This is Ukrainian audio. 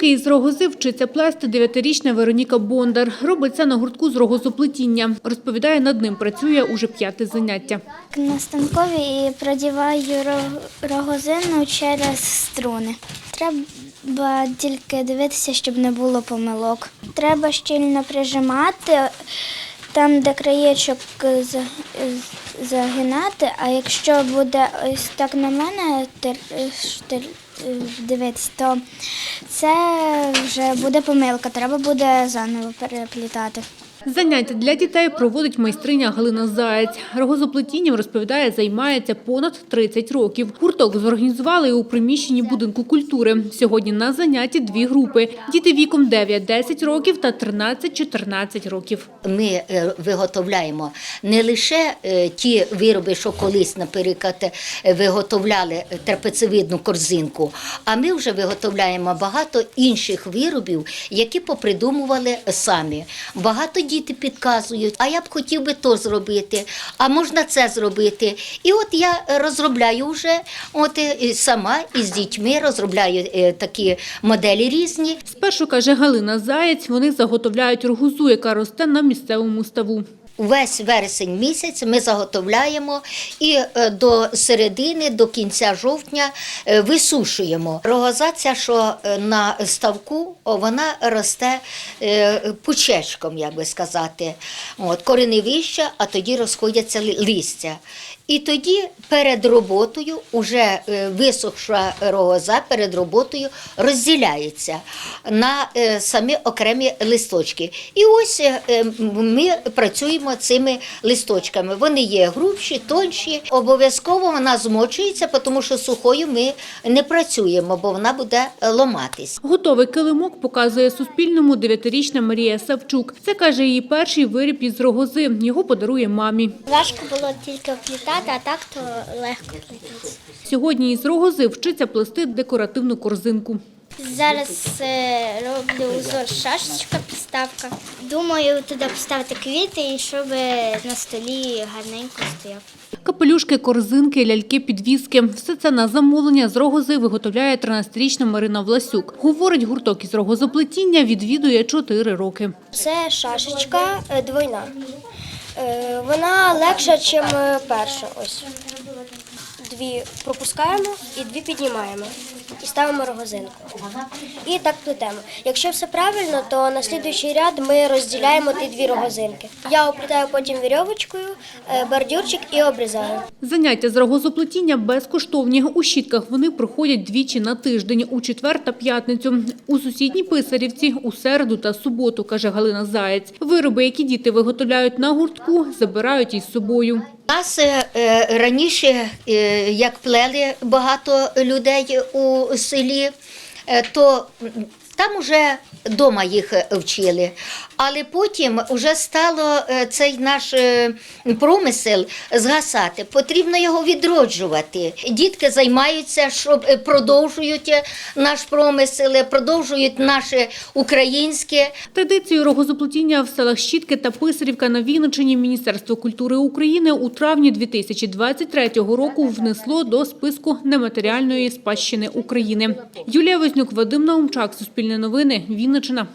Косинки із рогози вчиться плести дев'ятирічна Вероніка Бондар. Робить це на гуртку з рогозоплетіння. Розповідає, над ним працює уже п'яте заняття. На станкові продіваю рогозину через струни. Треба тільки дивитися, щоб не було помилок. Треба щільно прижимати там, де краєчок е, е, загинати, а якщо буде ось так на мене е, дивитись, то це вже буде помилка, треба буде заново переплітати. Заняття для дітей проводить майстриня Галина Заєць. Рогозоплетінням, розповідає, займається понад 30 років. Гурток зорганізували у приміщенні будинку культури. Сьогодні на занятті дві групи. Діти віком 9-10 років та 13-14 років. Ми е, виготовляємо не лише е, ті вироби, що колись, наприклад, е, виготовляли трапецевидну корзинку, а ми вже виготовляємо багато інших виробів, які попридумували самі. Багато діти підказують, а я б хотів би то зробити, а можна це зробити. І от я розробляю вже от е, сама із дітьми розробляю е, такі моделі різні. Спершу, каже Галина Заєць, вони заготовляють рогозу, яка росте на місцевому ставу. Весь вересень місяць ми заготовляємо і е, до середини, до кінця жовтня е, висушуємо. Рогоза ця, що е, на ставку, вона росте пучечком, як би сказати. От, кореневища, а тоді розходяться листя. І тоді перед роботою, уже е, висохша рогоза перед роботою розділяється на е, самі окремі листочки. І ось е, ми працюємо цими листочками. Вони є грубші, тонші. Обов'язково вона змочується, тому що сухою ми не працюємо, бо вона буде ломатись. Готовий килимок показує Суспільному дев'ятирічна Марія Савчук. Це, каже, її перший виріб із рогози. Його подарує мамі. Важко було тільки вплітати, а так то легко плететься. Сьогодні із рогози вчиться плести декоративну корзинку. Зараз е, роблю узор шашечка, підставка. Думаю, туди поставити квіти і щоб на столі гарненько стояв. Капелюшки, корзинки, ляльки, підвіски – все це на замовлення з рогози виготовляє 13-річна Марина Власюк. Говорить, гурток із рогозоплетіння відвідує 4 роки. Це шашечка е, двойна. Е, Вона легша, ніж перша. Ось. Дві пропускаємо і дві піднімаємо. І ставимо рогозинку. І так плетемо. Якщо все правильно, то на слідуючий ряд ми розділяємо ті дві рогозинки. Я оплітаю потім вірьовочкою, е, бордюрчик і обрізаю. Заняття з рогозоплетіння безкоштовні. У щітках вони проходять двічі на тиждень – у четвер та п'ятницю. У сусідній Писарівці – у середу та суботу, каже Галина Заєць. Вироби, які діти виготовляють на гуртку, забирають із собою. Нас е, е, раніше, е, як плели багато людей у селі, то там уже вдома їх вчили. Але потім вже стало е, цей наш е, промисел згасати. Потрібно його відроджувати. Дітки займаються, щоб е, продовжують наш промисел, продовжують наше українське. Традицію рогозоплетіння в селах Щітки та Писарівка на Вінниччині Міністерство культури України у травні 2023 року внесло до списку нематеріальної спадщини України. Юлія Вознюк, Вадим Наумчак, Суспільне новини, Вінниччина.